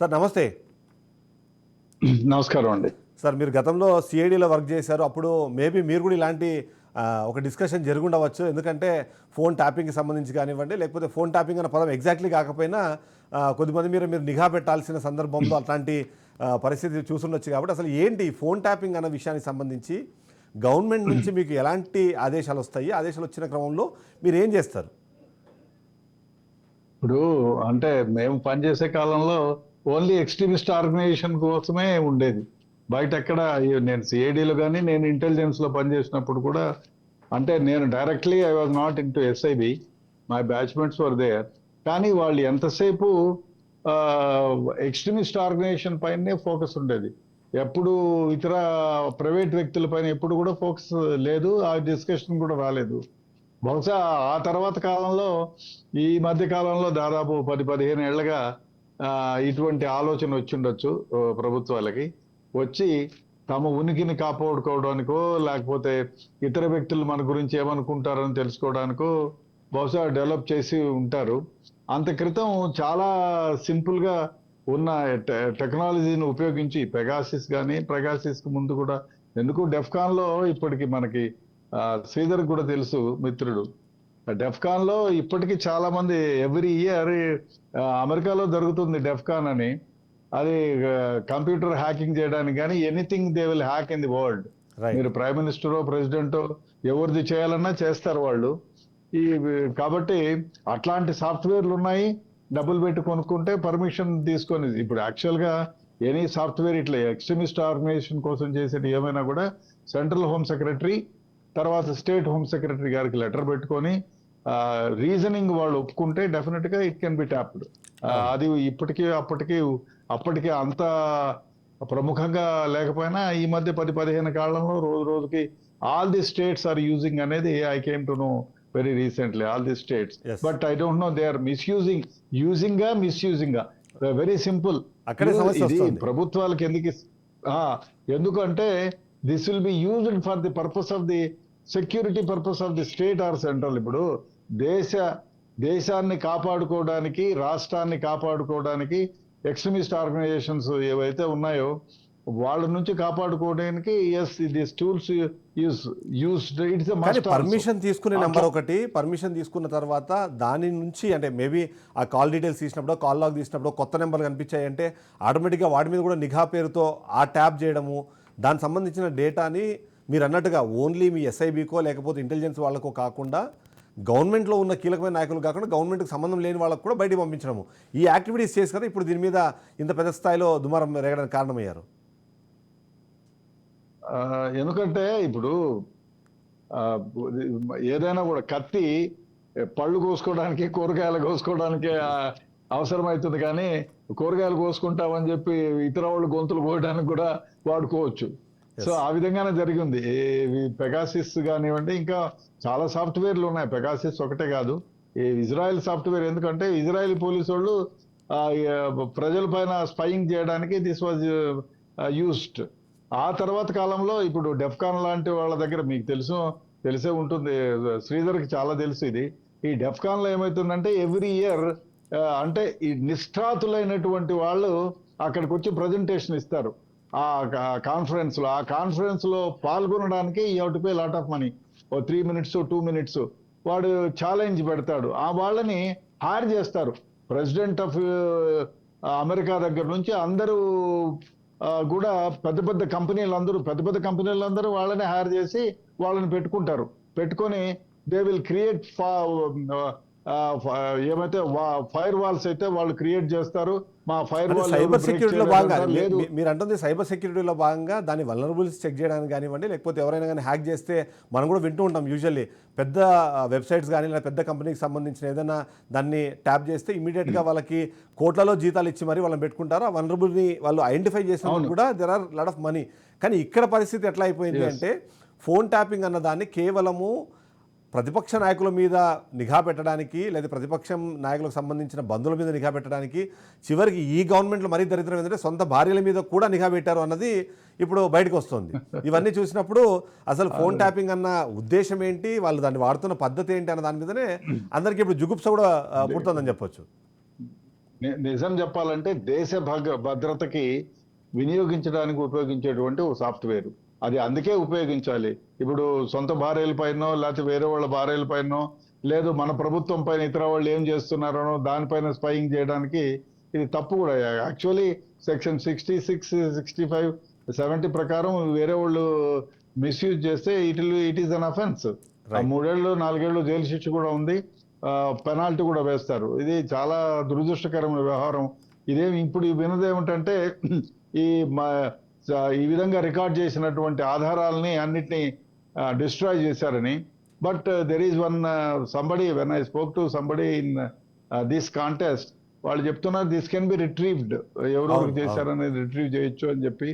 Sir నమస్తే. నమస్కారం అండి. సార్ మీరు గతంలో సిఐడిలో వర్క్ చేశారు. అప్పుడు మేబీ మీరు కూడా ఇలాంటి ఒక డిస్కషన్ జరుగుండవచ్చు. ఎందుకంటే ఫోన్ ట్యాపింగ్కి సంబంధించి కానివ్వండి లేకపోతే ఫోన్ ట్యాపింగ్ అన్న పదం ఎగ్జాక్ట్లీ కాకపోయినా కొద్దిమంది మీరు మీరు నిఘా పెట్టాల్సిన సందర్భంలో అట్లాంటి ఆ, పరిస్థితి చూసుండొచ్చు కాబట్టి అసలు ఏంటి ఫోన్ ట్యాపింగ్ అన్న విషయానికి సంబంధించి గవర్నమెంట్ నుంచి మీకు ఎలాంటి ఆదేశాలు వస్తాయి? ఆదేశాలు వచ్చిన క్రమంలో మీరు ఏం చేస్తారు? ఇప్పుడు అంటే మేము పనిచేసే కాలంలో ఓన్లీ ఎక్స్ట్రీమిస్ట్ ఆర్గనైజేషన్ కోసమే ఉండేది. బయట ఎక్కడ నేను సిఐడిలో కానీ నేను ఇంటెలిజెన్స్లో పనిచేసినప్పుడు కూడా అంటే నేను directly I was not in to SIB my batchmates were there కానీ వాళ్ళు ఎంతసేపు ఎక్స్ట్రీమిస్ట్ ఆర్గనైజేషన్ పైనే ఫోకస్ ఉండేది. ఎప్పుడు ఇతర ప్రైవేట్ వ్యక్తుల పైన ఎప్పుడు కూడా ఫోకస్ లేదు. ఆ డిస్కషన్ కూడా రాలేదు. బహుశా ఆ తర్వాత కాలంలో ఈ మధ్య కాలంలో దాదాపు పది పదిహేను ఏళ్ళగా ఇటువంటి ఆలోచన వచ్చి ఉండొచ్చు ప్రభుత్వాలకి. వచ్చి తమ ఉనికిని కాపాడుకోవడానికో లేకపోతే ఇతర వ్యక్తులు మన గురించి ఏమనుకుంటారని తెలుసుకోవడానికో బహుశా డెవలప్ చేసి ఉంటారు. అంత క్రితం చాలా సింపుల్గా ఉన్న టె- టెక్నాలజీని ఉపయోగించి పెగాసిస్ కానీ పెగాసిస్కి ముందు కూడా ఎందుకు డెఫ్కాన్లో ఇప్పటికి మనకి శ్రీధర్ కూడా తెలుసు మిత్రుడు. డెఫ్కాన్లో ఇప్పటికీ చాలా మంది ఎవ్రీ ఇయర్ అమెరికాలో జరుగుతుంది డెఫ్కాన్ అని. అది కంప్యూటర్ హ్యాకింగ్ చేయడానికి కానీ anything they will hack in the world. మీరు ప్రైమ్ మినిస్టర్ ప్రెసిడెంట్ ఎవరిది చేయాలన్నా చేస్తారు వాళ్ళు. ఈ కాబట్టి అట్లాంటి సాఫ్ట్వేర్లు ఉన్నాయి డబ్బులు పెట్టి కొనుక్కుంటే పర్మిషన్ తీసుకొని ఇప్పుడు యాక్చువల్గా ఎనీ సాఫ్ట్వేర్ ఇట్లా ఎక్స్ట్రీమిస్ట్ ఆర్గనైజేషన్ కోసం చేసేది ఏమైనా కూడా సెంట్రల్ హోమ్ సెక్రటరీ తర్వాత స్టేట్ హోమ్ సెక్రటరీ గారికి లెటర్ పెట్టుకొని రీజనింగ్ వాళ్ళు ఒప్పుకుంటే డెఫినెట్గా ఇట్ కెన్ బి ట్యాప్డ్ అది ఇప్పటికీ అప్పటికి అప్పటికి అంత ప్రముఖంగా లేకపోయినా ఈ మధ్య పది పదిహేను కాలంలో రోజు రోజుకి all the states are using అనేది I came to know very recently all the states. But I don't know they are misusing యూజింగ్గా misusing very simple ఇది. ప్రభుత్వాలకు ఎందుకు ఎందుకంటే this will be used for the purpose of the security purpose of the state or central ఇప్పుడు దేశ దేశాన్ని కాపాడుకోవడానికి రాష్ట్రాన్ని కాపాడుకోవడానికి ఎక్స్ట్రీమిస్ట్ ఆర్గనైజేషన్స్ ఏవైతే ఉన్నాయో వాళ్ళ నుంచి కాపాడుకోవడానికి yes this tools use use its కానీ పర్మిషన్ తీసుకునే నెంబర్ ఒకటి పర్మిషన్ తీసుకున్న తర్వాత దాని నుంచి అంటే మేబీ ఆ కాల్ డీటెయిల్స్ తీసినప్పుడు కాల్ లాగ్ తీసినప్పుడు కొత్త నెంబర్లు కనిపించాయి అంటే ఆటోమేటిక్గా వాటి మీద కూడా నిఘా పేరుతో ఆ ట్యాప్ చేయడము దానికి సంబంధించిన డేటాని మీరు అన్నట్టుగా ఓన్లీ మీ ఎస్ఐబికో లేకపోతే ఇంటెలిజెన్స్ వాళ్ళకో కాకుండా గవర్నమెంట్లో ఉన్న కీలకమైన నాయకులు కాకుండా గవర్నమెంట్కి సంబంధం లేని వాళ్ళకు కూడా బయటికి పంపించడము. ఈ యాక్టివిటీస్ చేసి కదా ఇప్పుడు దీని మీద ఇంత పెద్ద స్థాయిలో దుమారం రేగడానికి కారణమయ్యారు? ఎందుకంటే ఇప్పుడు ఏదైనా కూడా కత్తి పళ్ళు కోసుకోవడానికి కూరగాయలు కోసుకోవడానికి అవసరమవుతుంది కానీ కూరగాయలు కోసుకుంటామని చెప్పి ఇతర వాళ్ళు గొంతులు కోయడానికి కూడా వాడుకోవచ్చు. సో ఆ విధంగానే జరిగింది. పెగాసిస్ కానివ్వండి ఇంకా చాలా సాఫ్ట్వేర్లు ఉన్నాయి. పెగాసిస్ ఒకటే కాదు. ఈ ఇజ్రాయెల్ సాఫ్ట్వేర్ ఎందుకంటే ఇజ్రాయెల్ పోలీసు వాళ్ళు ప్రజల పైన స్పైయింగ్ చేయడానికి దిస్ వాజ్ యూస్డ్ ఆ తర్వాత కాలంలో ఇప్పుడు డెఫ్కాన్ లాంటి వాళ్ళ దగ్గర మీకు తెలుసు తెలిసే ఉంటుంది. శ్రీధర్కి చాలా తెలుసు ఇది. ఈ డెఫ్కాన్లో ఏమవుతుందంటే ఎవ్రీ ఇయర్ అంటే ఈ నిష్ఠాతులైనటువంటి వాళ్ళు అక్కడికి వచ్చి ప్రజెంటేషన్ ఇస్తారు. ఆ కాన్ఫరెన్స్లో ఆ కాన్ఫరెన్స్లో పాల్గొనడానికి you to pay lot of money oh three minutes two minutes వాడు ఛాలెంజ్ పెడతాడు. ఆ వాళ్ళని హైర్ చేస్తారు. ప్రెసిడెంట్ ఆఫ్ అమెరికా దగ్గర నుంచి అందరూ కూడా పెద్ద పెద్ద కంపెనీలు అందరూ పెద్ద పెద్ద కంపెనీలు అందరూ వాళ్ళని హైర్ చేసి వాళ్ళని పెట్టుకుంటారు. పెట్టుకొని దే విల్ క్రియేట్ ఏమైతే ఫైర్ వాల్స్ అయితే వాళ్ళు క్రియేట్ చేస్తారు. మా ఫైర్ వాల్ సైబర్ సెక్యూరిటీలో భాగంగా లేదు. మీరు అంటుంది సైబర్ సెక్యూరిటీలో భాగంగా దాని వలనరబుల్స్ చెక్ చేయడానికి కానివ్వండి లేకపోతే ఎవరైనా కానీ హ్యాక్ చేస్తే మనం కూడా వింటూ ఉంటాం యూజువల్లీ పెద్ద వెబ్సైట్స్ కానీ లేదా పెద్ద కంపెనీకి సంబంధించిన ఏదైనా దాన్ని ట్యాప్ చేస్తే ఇమీడియట్గా వాళ్ళకి కోట్లలో జీతాలు ఇచ్చి మరి వాళ్ళని పెట్టుకుంటారు. ఆ వనరబుల్ని వాళ్ళు ఐడెంటిఫై చేసినప్పుడు కూడా there are lot of money కానీ ఇక్కడ పరిస్థితి ఎట్లా అయిపోయింది అంటే ఫోన్ ట్యాపింగ్ అన్న దాన్ని కేవలము ప్రతిపక్ష నాయకుల మీద నిఘా పెట్టడానికి లేదా ప్రతిపక్షం నాయకులకు సంబంధించిన బంధువుల మీద నిఘా పెట్టడానికి చివరికి ఈ గవర్నమెంట్లో మరీ దరిద్రం ఏంటంటే సొంత భార్యల మీద కూడా నిఘా పెట్టారు అన్నది ఇప్పుడు బయటకు వస్తుంది. ఇవన్నీ చూసినప్పుడు అసలు ఫోన్ ట్యాపింగ్ అన్న ఉద్దేశం ఏంటి? వాళ్ళు దాన్ని వాడుతున్న పద్ధతి ఏంటి అన్న దాని మీదనే అందరికీ ఇప్పుడు జుగుప్స కూడా పుడుతుందని చెప్పొచ్చు. నిజం చెప్పాలంటే దేశ భద్ర భద్రతకి వినియోగించడానికి ఉపయోగించేటువంటి ఒక సాఫ్ట్వేర్. అది అందుకే ఉపయోగించాలి. ఇప్పుడు సొంత భార్యల పైనో లేకపోతే వేరే వాళ్ళ భార్యల పైనో లేదు మన ప్రభుత్వం పైన ఇతర వాళ్ళు ఏం చేస్తున్నారనో దానిపైన స్పైయింగ్ చేయడానికి ఇది తప్పు కూడా. Actually section sixty six sixty five seventy ప్రకారం వేరే వాళ్ళు మిస్యూజ్ చేస్తే it it is an offence. మూడేళ్ళు నాలుగేళ్ళు జైలు శిక్ష కూడా ఉంది. పెనాల్టీ కూడా వేస్తారు. ఇది చాలా దురదృష్టకరమైన వ్యవహారం. ఇదేమి ఇప్పుడు వినదేమిటంటే ఈ మ- ఈ విధంగా రికార్డ్ చేసినటువంటి ఆధారాలని అన్నిటినీ డిస్ట్రాయ్ చేశారని. But there is one somebody when I spoke to somebody in this contest వాళ్ళు చెప్తున్నారు దిస్ కెన్ బి రిట్రీవ్డ్ అవును, చేశారనేది రిట్రీవ్ చేయొచ్చు అని చెప్పి.